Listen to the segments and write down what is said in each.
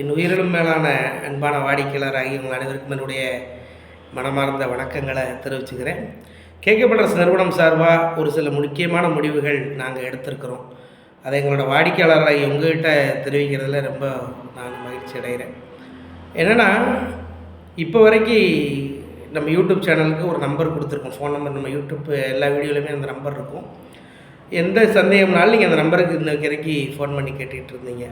என் உயிரிலும் மேலான அன்பான வாடிக்கையாளராகி உங்கள் அனைவருக்கும் என்னுடைய மனமார்ந்த வணக்கங்களை தெரிவிச்சுக்கிறேன். கேட்கப்படுற நிறுவனம் சார்பாக ஒரு சில முக்கியமான முடிவுகள் நாங்கள் எடுத்திருக்கிறோம். அதை எங்களோட வாடிக்கையாளராகி உங்கள்கிட்ட தெரிவிக்கிறதுல ரொம்ப நான் மகிழ்ச்சி அடைகிறேன். என்னென்னா இப்போ வரைக்கும் நம்ம யூடியூப் சேனலுக்கு ஒரு நம்பர் கொடுத்துருக்கோம். ஃபோன் நம்பர் நம்ம யூடியூப் எல்லா வீடியோலையுமே அந்த நம்பர் இருக்கும். எந்த சந்தேகம்னாலும் நீங்கள் அந்த நம்பருக்கு இன்னைக்கு வரைக்கும் ஃபோன் பண்ணி கேட்டுக்கிட்டு இருந்தீங்க.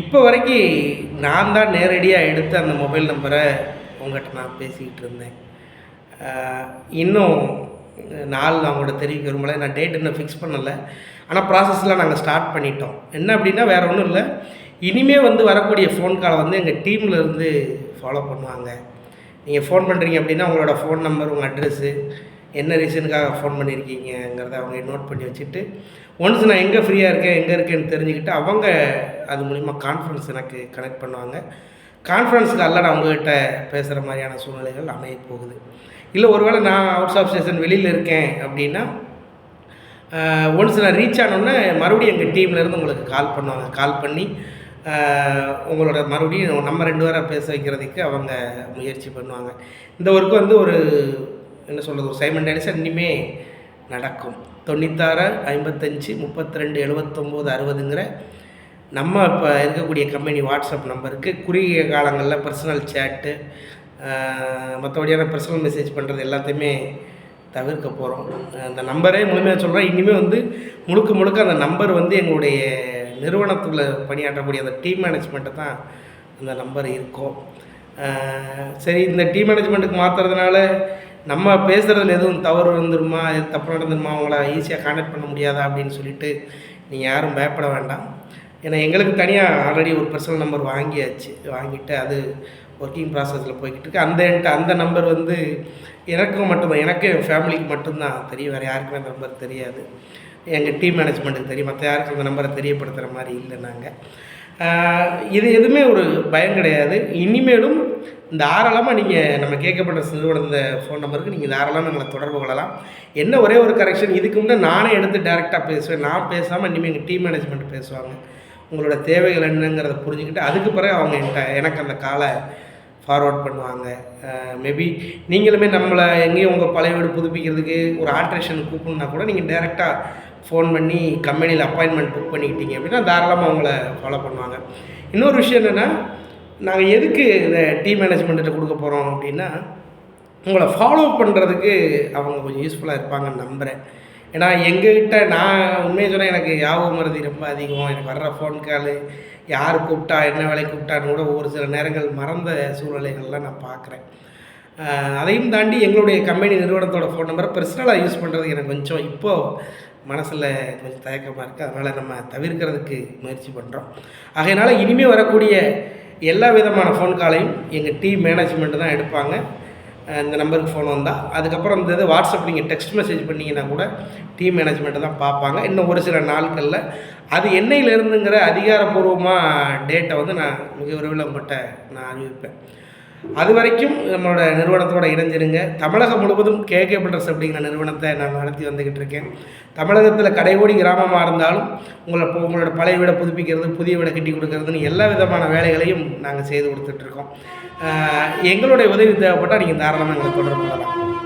இப்போ வரைக்கும் நான் தான் நேரடியாக எடுத்து அந்த மொபைல் நம்பரை உங்கள்கிட்ட நான் பேசிக்கிட்டு இருந்தேன். இன்னும் நாள் நான் உங்கள்கிட்ட தெரிவிக்க விரும்பலை. நான் டேட் இன்னும் ஃபிக்ஸ் பண்ணலை. ஆனால் ப்ராசஸ்லாம் நாங்கள் ஸ்டார்ட் பண்ணிட்டோம். என்ன அப்படின்னா வேறு ஒன்றும் இல்லை. இனிமேல் வந்து வரக்கூடிய ஃபோன் காலை வந்து எங்கள் டீமில் இருந்து ஃபாலோ பண்ணுவாங்க. நீங்கள் ஃபோன் பண்ணுறீங்க அப்படின்னா உங்களோட ஃபோன் நம்பர் உங்கள் அட்ரெஸ்ஸு என்ன ரீசனுக்காக ஃபோன் பண்ணியிருக்கீங்கிறத அவங்க நோட் பண்ணி வச்சுட்டு ஒன்ஸ் நான் எங்கே ஃப்ரீயாக இருக்கேன் எங்கே இருக்கேன்னு தெரிஞ்சுக்கிட்டு அவங்க அது மூலிமா கான்ஃபரன்ஸ் எனக்கு கனெக்ட் பண்ணுவாங்க. கான்ஃபரன்ஸ் காலில் நான் உங்கள்கிட்ட பேசுகிற மாதிரியான சூழ்நிலைகள் அமைய போகுது. இல்லை ஒருவேளை நான் அவுட்ஸ் ஆஃப் ஸ்டேஷன் வெளியில் இருக்கேன் அப்படின்னா ஒன்ஸ் நான் ரீச் ஆனோன்னே மறுபடியும் எங்கள் டீம்லேருந்து உங்களுக்கு கால் பண்ணுவாங்க. கால் பண்ணி உங்களோட மறுபடியும் நம்ம ரெண்டு பேரை பேச வைக்கிறதுக்கு அவங்க முயற்சி பண்ணுவாங்க. இந்த ஒர்க்கு வந்து ஒரு என்ன சொல்கிறது ஒரு சைமண்டேனியஸாக இனிமே நடக்கும். தொண்ணூத்தாறு ஐம்பத்தஞ்சு முப்பத்தி ரெண்டு எழுபத்தொம்போது அறுபதுங்கிற நம்ம இப்போ இருக்கக்கூடிய கம்பெனி வாட்ஸ்அப் நம்பருக்கு குறுகிய காலங்களில் பர்சனல் சேட்டு மற்றபடியான பர்சனல் மெசேஜ் பண்ணுறது எல்லாத்தையுமே தவிர்க்க போகிறோம் அந்த நம்பரே முழுமையாக சொல்கிறேன் இனிமேல் வந்து முழுக்க முழுக்க அந்த நம்பர் வந்து எங்களுடைய நிறுவனத்தில் பணியாற்றக்கூடிய அந்த டீம் மேனேஜ்மெண்ட்டு தான் அந்த நம்பர் இருக்கும். சரி இந்த டீம் மேனேஜ்மெண்ட்டுக்கு மாற்றுறதுனால நம்ம பேசுகிறதுல எதுவும் தவறு வந்துருமா தப்பு நடந்துருமா அவங்கள ஈஸியாக கான்டாக்ட் பண்ண முடியாதா? அப்படின்னு சொல்லிட்டு நீங்கள் யாரும் பயப்பட வேண்டாம். ஏன்னா எங்களுக்கு தனியாக ஆல்ரெடி ஒரு பர்சனல் நம்பர் வாங்கியாச்சு. வாங்கிட்டு அது ஒர்க்கிங் ப்ராசஸில் போய்கிட்டு இருக்கு. அந்த என்கிட்ட அந்த நம்பர் வந்து எனக்கும் மட்டும்தான். எனக்கும் என் ஃபேமிலிக்கு மட்டும்தான் தெரியும். வேறு யாருக்குமே அந்த நம்பர் தெரியாது. எங்கள் டீம் மேனேஜ்மெண்ட்டுக்கு தெரியும். மற்ற யாருக்கும் அந்த நம்பரை தெரியப்படுத்துகிற மாதிரி இல்லை நாங்கள் இது எதுவுமே ஒரு பயம் கிடையாது. இனிமேலும் தாராளமாக நீங்கள் நம்ம கேட்கப்பட்ட நிறுவனம் ஃபோன் நம்பருக்கு நீங்கள் தாராளமாக எங்களை தொடர்பு கொள்ளலாம். என்ன ஒரே ஒரு கரெக்ஷன் இதுக்கு முன்னே நானே எடுத்து டேரெக்டாக பேசுவேன். நான் பேசாமல் இனிமேல் எங்கள் டீம் மேனேஜ்மெண்ட் பேசுவாங்க. உங்களோட தேவைகள் என்னங்கிறத புரிஞ்சுக்கிட்டு அதுக்கு பிறகு அவங்க என்கிட்ட எனக்கு அந்த காலை ஃபார்வர்ட் பண்ணுவாங்க. மேபி நீங்களுமே நம்மளை எங்கேயும் உங்கள் பழைய வீடு புதுப்பிக்கிறதுக்கு ஒரு ஆல்ட்ரேஷன் கூப்பிட்ணுன்னா கூட நீங்கள் டேரெக்டாக ஃபோன் பண்ணி கம்பெனியில் அப்பாயின்மெண்ட் புக் பண்ணிக்கிட்டீங்க அப்படின்னா தாராளமாக அவங்கள ஃபாலோ பண்ணுவாங்க. இன்னொரு விஷயம் என்னென்னா நாங்கள் எதுக்கு இந்த டீ மேனேஜ்மெண்ட்டை கொடுக்க போகிறோம் அப்படின்னா உங்களை ஃபாலோ பண்ணுறதுக்கு அவங்க கொஞ்சம் யூஸ்ஃபுல்லாக இருப்பாங்கன்னு நம்புகிறேன் ஏன்னா எங்ககிட்ட நான் உண்மையை சொன்னால் எனக்கு ஞாபகம் மருதி ரொம்ப அதிகம். எனக்கு வர்ற ஃபோன் காலு யார் கூப்பிட்டா என்ன வேலைக்கு கூப்பிட்டான்னு கூட ஒரு சில நேரங்கள் மறந்த சூழ்நிலைகள்லாம் நான் பார்க்குறேன். அதையும் தாண்டி எங்களுடைய கம்பெனி நிறுவனத்தோட ஃபோன் நம்பரை பர்சனலாக யூஸ் பண்ணுறதுக்கு எனக்கு கொஞ்சம் இப்போது மனசில் கொஞ்சம் தயக்கமாக இருக்குது அதனால் நம்ம தவிர்க்கிறதுக்கு முயற்சி பண்ணுறோம் ஆகையினால் இனிமேல் வரக்கூடிய எல்லா விதமான ஃபோன் காலையும் எங்கள் டீம் மேனேஜ்மெண்ட்டு தான் எடுப்பாங்க. இந்த நம்பருக்கு ஃபோன் வந்தால் அதுக்கப்புறம் இந்த இது வாட்ஸ்அப் நீங்கள் டெக்ஸ்ட் மெசேஜ் பண்ணிங்கன்னா கூட டீம் மேனேஜ்மெண்ட்டை தான் பார்ப்பாங்க. இன்னும் ஒரு சில நாட்களில் அது என்னையிலேருந்துங்கிற அதிகாரப்பூர்வமாக டேட்டை வந்து நான் மிக விரைவில் உங்கள்கிட்ட நான் அறிவிப்பேன். அது வரைக்கும் நம்மளோட நிறுவனத்தோட இணைஞ்சிருங்க. தமிழகம் முழுவதும் கேகே பில்டர்ஸ் அப்படிங்கிற நிறுவனத்தை நான் நடத்தி வந்துக்கிட்டு இருக்கேன். தமிழகத்தில் கடைகோடி கிராமமாக இருந்தாலும் உங்களை உங்களோட பழைய வீடை புதுப்பிக்கிறது புதிய வீடை கட்டி கொடுக்கறதுன்னு எல்லா விதமான வேலைகளையும் நாங்கள் செய்து கொடுத்துட்ருக்கோம் எங்களுடைய உதவி தேவைப்பட்டால் நீங்கள் தாராளமாக எங்களை தொடர்பு கொள்ளலாம்.